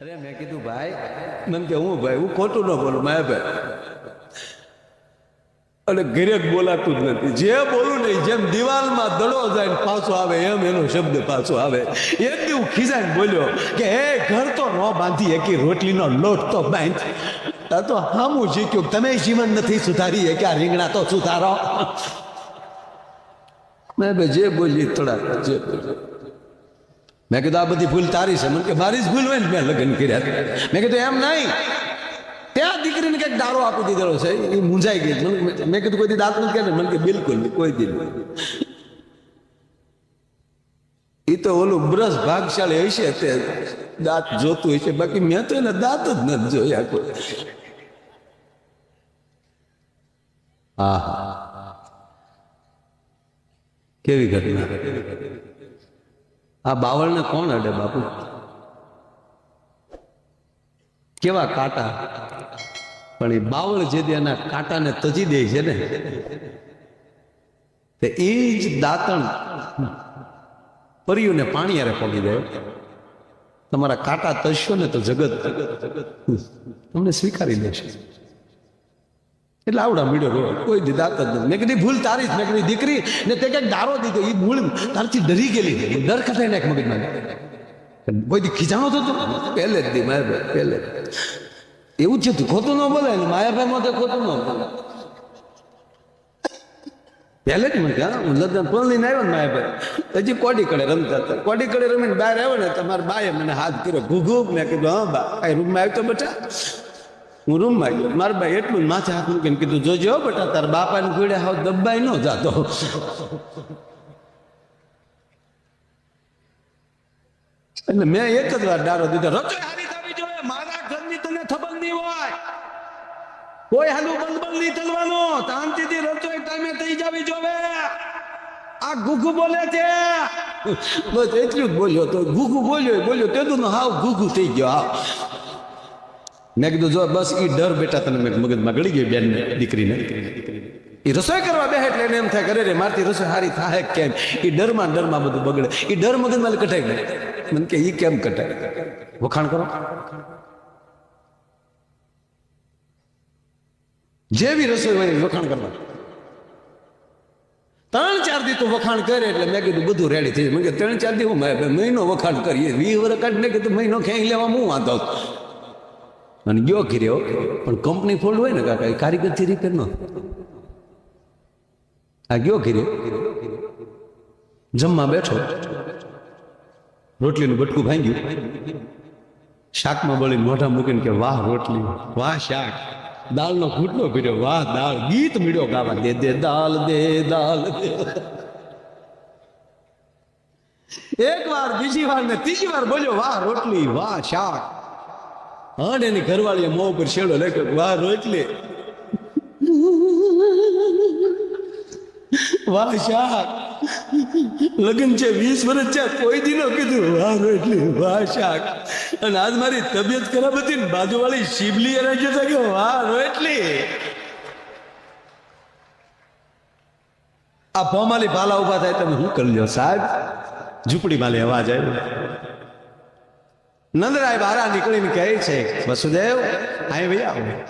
અરે મેં કીધું, ભાઈ, મને કે હું, ભાઈ, હું ખોટું ન બોલું માયા ભાઈ. અને ઘરે બોલાતું જ નથી. જે બોલું નહીં જેમ દિવાલમાં દડો જાય પાછો આવે, એમ એનો શબ્દ પાછો આવે. એક દી હું ખીજાઈને બોલ્યો કે, હે, ઘર તો ન બાંધી એકી રોટલીનો લોટ તો બાંધ. આ તો હામું શીખ્યું તમે જીવન નથી સુધારી કે આ રીંગણા તો સુધારો. મેં ભાઈ જે બોલી થોડા જે બોલી. મેં કીધું, આ બધી ભૂલ તારી છે. મને કે, મારી જ ભૂલ હોય ને મેં લગ્ન કર્યા મેં કીધું, એમ નહીં. ત્યાં દીકરીને કંઈક દારો આપી દીધેલો છે, એ મૂંઝાઈ ગઈ મેં કીધું, કોઈ દાંત નથી કે મને કે, બિલકુલ કોઈ દી એ તો ઓલું બ્રશ ભાગશાળી હશે તે દાંત જોતું હશે. બાકી મેં તો એને દાંત જ નથી જોયા કોઈ. હા હા કેવી ઘટના? આ બાવળને કોણ અડે બાપુ? કેવા કાંટા? પણ એ બાવળ જે એના કાંટાને તજી દે છે ને. એ જ દાંતણ પરિયુને પાણી યારે પગી દે. તમારા કાંટા તજશો ને તો જગત તમને સ્વીકારી લેશે. એટલે આવડા મીડો રો કોઈ દીધા જ નથી. મેં કીધી ભૂલ તારી જ. મેં કીધી દીકરી. ને તે કંઈક દારો દીધો. એ ભૂલ તારથી ડરી ગયેલી. ડર કટાઈ નાખ મગજમાં કોઈ દી ખીજાણો થતો? પહેલે જ દી માયાભાઈ પહેલે જ. એવું છે તું ખોટું ન બોલે ને માયાભાઈ તો ખોટું ન બોલે પહેલે જ મને હા હું લગ્ન પણ લઈને આવ્યો ને માયાભાઈ હજી કોડી કડે રમતા હતા. કોડી કડે રમીને બહાર આવ્યો ને તમારા બાએ મને હાથ કર્યો. ઘૂઘૂ. મેં કીધું, હા બા કઈ રૂમમાં આવ્યો તો બેટા. હું રૂમમાં ગયો. મારા ભાઈ એટલું માથે હાથ મૂકીને કીધું, જોજો હો બેટા, તારા બાપાને ઘોડે હાવ દબાઈ ન જાતો. એટલે મેં એક જ વાર ડારો દીધો રચોઈ હારી થવી જોઈએ, મારા ઘરની તને ખબર નહીં હોય. કોઈ હાલું બલબલ નહીં ચલવાનો. શાંતિથી રચોઈ ટાઈમે થઈ જવી જોવે. આ ગુગુ બોલે છે. બસ એટલું જ બોલ્યો તો ગુગુ બોલ્યો બોલ્યો તેનું હાવ ગુગુ થઈ ગયો, હાવ. મેં કીધું, જો બસ એ ડર બેટા તને મેં મગજમાં ગળી ગઈ બેન દીકરીને. એ રસોઈ કરવા બેહે એટલે એને એમ થાય કરે રે, મારથી રસોઈ હારી થાય કેમ? એ ડરમાં ને ડરમાં બધું બગડે. એ ડર મગજમાં કટાઈ ગયો. મને કે એ કેમ કટાય? વખાણ કરો. જેવી રસોઈ હોય એવી વખાણ કરવા. ત્રણ ચાર દી તું વખાણ કરે એટલે મેં કીધું, બધું રેડી થઈ જાય. મેં કીધું, ત્રણ ચાર દી હું મેં મહિનો વખાણ કરીએ. વી વર્ષ કાઢ ને કીધું, મહિનો ખેંચી લેવા હું વાંધો? અને ગયો ઘીર્યો. પણ કંપની ફોલ્ડ હોય ને કાકા એ કારીગરથી રિપેર ન આ ગયો ઘીર્યો. જમવા બેઠો. રોટલીનું બટકું ભાંગ્યું. શાકમાં બળી મોઢા મૂકીને કે, વાહ, રોટલી. વાહ, શાક. દાળનો ઘૂંટલો ભીડ્યો વાહ, દાળ. ગીત મીડ્યો ગાવા. દે દે દાલ દે દાલ દે એક વાર, બીજી વાર ને ત્રીજી વાર બોલ્યો, વાહ, રોટલી. વાહ, શાક. હણ એની ઘરવાળીએ મોં ઉપર છેડો લખ્યો વાહ રોટલી વાહ શાક લગ્ન છે વીસ વર્ષ છે, કોઈ દી કીધું, વાહ રોટલી વાહ શાક અને આજ મારી તબિયત ખરાબ હતી ને બાજુવાળી શિબલી એને કહેતા કે, વાહ રોટલી આ ભમાલી ભાલા ઊભા થાય, તમે શું કરી લો સાહેબ? ઝૂંપડી માલી અવાજ આવ્યો. નંદરાય બહાર નીકળીને કહે છે, વસુદેવ, અહીં ભાઈ આવો.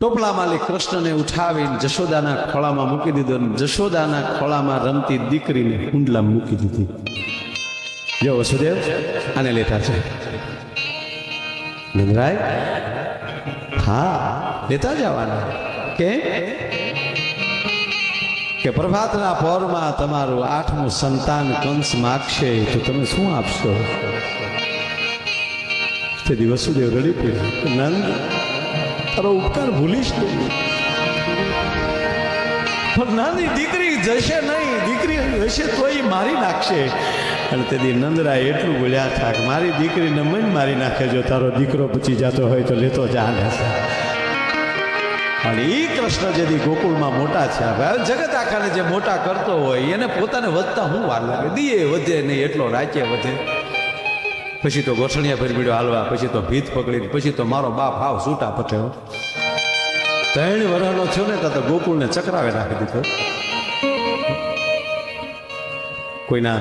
ટોપલા માલિક કૃષ્ણને ઉઠાવીને જશોદાના ખોળામાં મૂકી દીધો અને જશોદાના ખોળામાં રમતી દીકરીને કુંડલા મૂકી દીધી. જો વસુદેવ, આને લેતા છે નંદરાય, હા, લેતા જવાના. કે કે પ્રભાતના પોરમાં તમારું આઠમું સંતાન કંસ માગશે તો તમે શું આપશો? તે દિવસ સુધી રડી પડ્યો. નંદ, તારો ઉપકાર ભૂલીશ પણ નાની દીકરી જશે નહીં. દીકરી હશે તો એ મારી નાખશે. અને તેથી નંદરા એટલું બોલ્યા થાક મારી દીકરીને મન મારી નાખે જો તારો દીકરો પછી જતો હોય તો લેતો જા અને એ કૃષ્ણ જેથી ગોકુળમાં મોટા છે જગત આખાને જે મોટા કરતો હોય, એને પોતાને વધતા હું વાર લાગે? દીએ વધે નહીં, એટલો રાજ્ય વધે. પછી તો ગોઠણિયા ફેર બીડો હાલવા, પછી તો ભીત પકડી પછી તો મારો બાપ હાવ છૂટા પટ્યો ત્રણ વર્ષનો થયો ને, તો ગોકુળને ચકરાવે નાખી દીધો. કોઈના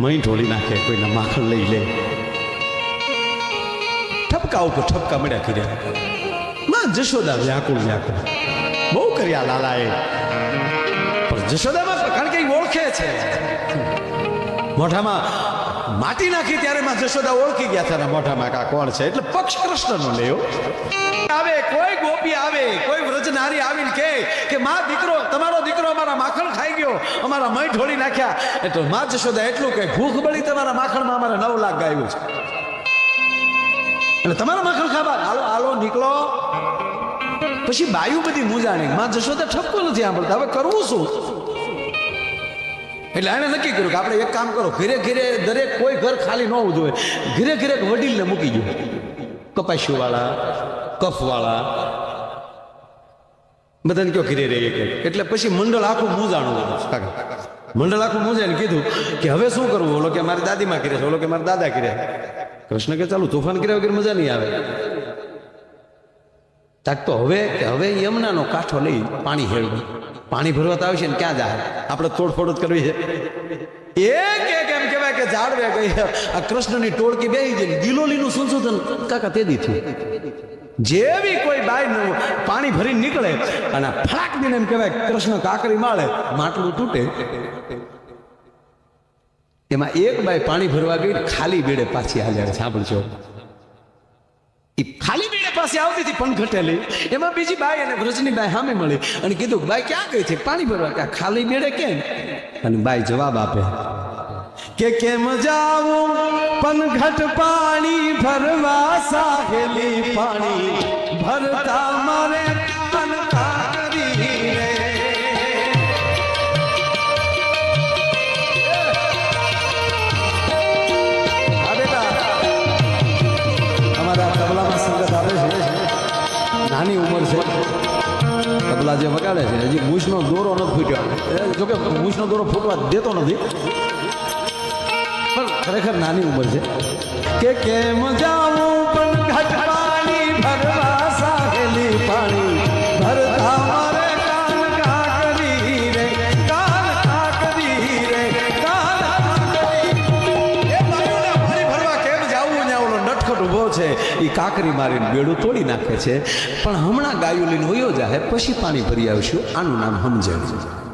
મહી ઢોળી નાખે, કોઈના માખણ લઈ લે. ઠપકા ઉપર ઠપકા મળ્યા કર્યા. જશોદા વ્યાકુળ વ્યાકુળ બહુ કર્યા લાલાએ. પણ જશોદામાં કારણ કે ઓળખે છે. મોઢામાં માટી નાખી ત્યારે માં જશોદા ઓળખી ગયા તારા મોઢામાં કા કોણ છે? એટલે પક્ષ કૃષ્ણનો લેયો આવે, કોઈ ગોપી આવે, કોઈ વ્રજનારી આવીને કહે કે માં, દીકરો, તમારો દીકરો અમારા માખણ ખાઈ ગયો, અમારા મય ઢોળી નાખ્યા. એટલે માં જશોદા એટલું કે ભૂખ બળી તમારા માખણમાં અમારે નવ લાખ ગાયું છે. એટલે તમારા માખણ ખાવા. હાલો હાલો, નીકળો. પછી બાયુ બધી મૂંઝાણી. માં તો ઠપકો નથી સાંભળતા. હવે કરવું શું? એટલે એણે નક્કી કર્યું કે આપણે એક કામ કરો. ઘરે ઘરે દરેક કોઈ ઘર ખાલી ન હોવું જોઈએ. ઘરે ઘરે વડીલને મૂકી ગયો કપાસ્યું વાળા કફ વાળા બધાને કયો ઘરે રહી કે એટલે પછી મંડળ આખું મૂંઝાણું મંડળ આખું મૂંઝાઈને કીધું કે હવે શું કરવું? ઓલો કે મારી દાદીમાં કરે છે, ઓલો કે મારા દાદા કર્યા કૃષ્ણ કે, ચાલુ, તોફાન કર્યા વગર મજા નહીં આવે. તાક તો હવે કે હવે યમુનાનો કાંઠો લઈ પાણી હેળવું. પાણી ભરવા તો આવશે ને ક્યાં જાય આપણે તોડફોડ જ કરવી છે. એક એક એમ કહેવાય કે જાળવે ગઈ. આ કૃષ્ણની ટોળકી બે ગઈ ગિલોલીનું સંશોધન કાકા તે દી થયું. જેવી કોઈ બાઈ પાણી ભરી નીકળે અને ફળાક દીને એમ કહેવાય, કૃષ્ણ કાકરી માળે માટલું તૂટે. એમાં એક બાઈ પાણી ભરવા ગઈ ખાલી બેડે પાછી હાલ્યા સાંભળજો. એ ખાલી બેડે પાસે આવતી હતી પણ ઘટેલી. એમાં બીજી બાઈ અને વ્રજની બાઈ સામે મળી અને કીધું બાઈ ક્યાં ગઈ છે? પાણી ભરવા કે ખાલી બેડે કેમ? અને બાઈ જવાબ આપે, કે કેમ જાવું પનઘટ પાણી ભરવા સાહેલી પાણી ભરતા જે વગાડે છે, હજી મૂછનો દોરો નથી ફૂટ્યો. જોકે મૂછનો દોરો ફૂટવા દેતો નથી. પણ ખરેખર નાની ઉંમર છે. કે કેમ જાવું પણ ઘટ ઓલો ઊભો છે એ કાકરી મારીને બેડું તોડી નાખે છે. પણ હમણાં ગાયું લઈને વયો પછી પાણી ભરી આવશું. આનું નામ સમજણ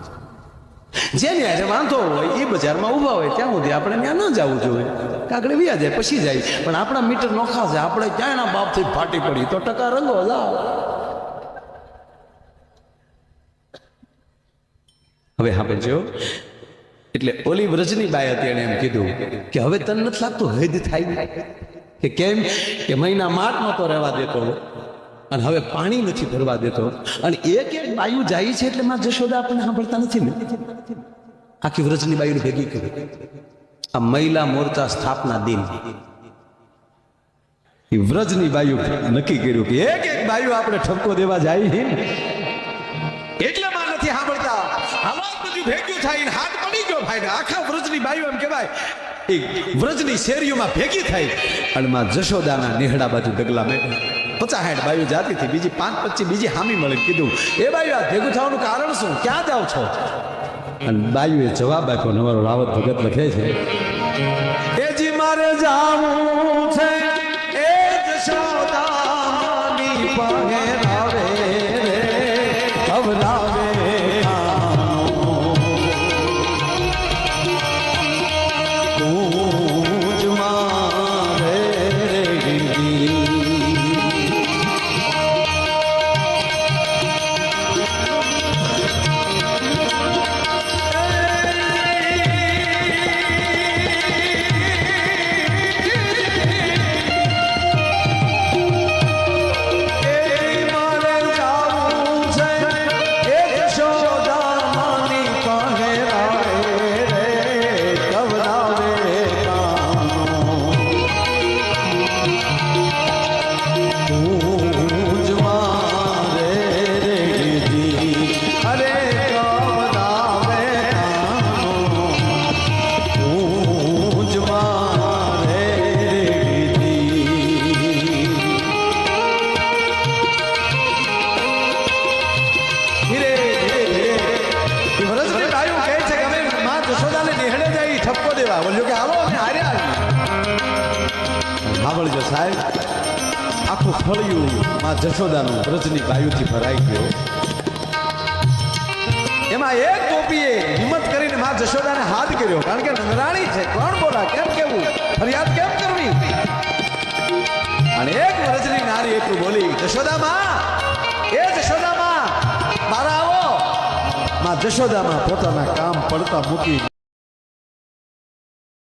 જેને આજે વાંધો હોય એ બજારમાં ઊભા હોય, ત્યાં સુધી આપણે ત્યાં ન જવું જોઈએ. કાકડી વ્યા જાય, પછી જાય. પણ આપણા મીટર નોખા છે, આપણે ક્યાં એના બાપથી ફાટી પડી. તો ટકા રંગો જાઓ. હવે હા જો એટલે ઓલી વ્રજની બાઈ હતી એને એમ કીધું કે હવે તને નથી લાગતું, હદ થાય. કે કેમ? કે મહિના માટમાં તો રહેવા દેતો અને હવે પાણી નથી ભરવા દેતો. અને એક એક બાયુ જાય છે એટલે માં જશોદા આપણને સાંભળતા નથી ને. આખી વ્રજની બાયુ ભેગી કરી. આ મહિલા મોરચા સ્થાપના દિન. એ વ્રજની બાયુ નક્કી કર્યું કે એક એક બાયુ આપણે ઠપકો દેવા જાય છે. ને એટલામાં નથી સાંભળતા. આવાજ બધું ભેગ્યું થાય હાથ પડી ગયો ભાઈ. આખા વ્રજની બાયુ એમ કહેવાય. વ્રજની શેરીઓમાં ભેગી થાય અને માં જશોદાના નિહડા બાજુ ડગલા મેં પચાસ સાઠ બાયુ જાતી હતી બીજી પાંચ પચીસ બીજી હામી મળી કીધું, એ બાયુ, આ ભેગું થવાનું કારણ શું? ક્યાં જાઓ છો? અને બાયુએ જવાબ આપ્યો, નવારો રાવત ભગત લખે છે એ જી મારે જાવું છે, એ જશોદાની પાગે રાવે રે બોલ્યો કે આવો અમે હાર્યા સાંભળજો સાહેબ. આખું ફળિયું માં જશોદાનું વ્રજની ગાયુથી ભરાઈ ગયો. એમાં એક ગોપીએ હિંમત કરીને માં જશોદાને હાથ કર્યો. કારણ કે નંદરાણી છે. કોણ બોલા? કેમ કેવું? ફરિયાદ કેમ કરવી? અને એક વ્રજની નારી એટલું બોલી જશોદામાં એ જશોદામાં મારા આવો. માં જશોદામાં પોતાના કામ પડતા મૂકી